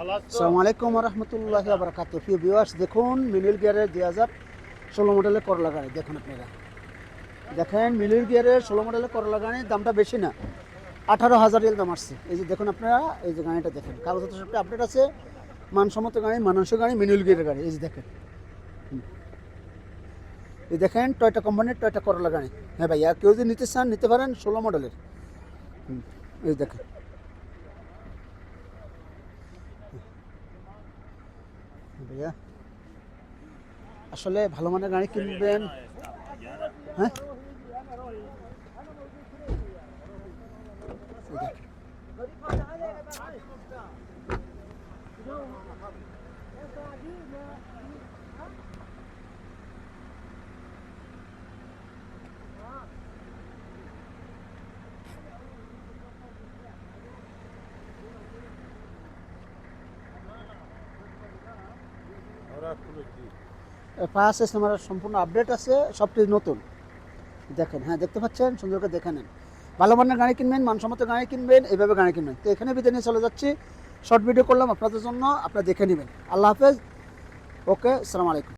আসসালামু আলাইকুম রহমতুল্লাহ বারকাত প্রিয় ভিউয়ার্স দেখুন মিনিল গিয়ারের দুই হাজার ষোলো মডেলের করলা গাড়ি। দেখুন আপনারা। দেখেন মিনিল গিয়ারের ষোলো মডেলের করলা গাড়ির দামটা বেশি না। আঠারো হাজার রিয়াল দাম আসছে। এই যে দেখুন আপনারা, এই যে গাড়িটা দেখেন। কাগজপত্র সবটা আপডেট আছে। মানসম্মত গাড়ি, মানানসই গাড়ি মিনিল গিয়ারের গাড়ি। এই যে দেখেন। এই দেখেন টয়টা কোম্পানির টয়টা করলা গাড়ি। হ্যাঁ ভাই আর কেউ যদি নিতে চান, নিতে পারেন ষোলো মডেলের এই দেখেন। ভাইয়া। আসলে ভালো মানের গাড়ি কিনবেন। হ্যাঁ? দেখেন। পাঁচ সিস্টেম সম্পূর্ণ আপডেট আছে, সবটি নতুন। দেখেন হ্যাঁ দেখতে পাচ্ছেন? সুন্দর করে দেখে নেন। ভালো মানের গাড়ি কিনবেন, মানসম্মত গাড়ি কিনবেন এইভাবে গাড়ি কিনবেন। তো এখানে বিদায় নিয়ে চলে যাচ্ছি। শর্ট ভিডিও করলাম আপনাদের জন্য, আপনারা দেখে নেবেন। আল্লাহ হাফেজ। ওকে আসসালামু আলাইকুম।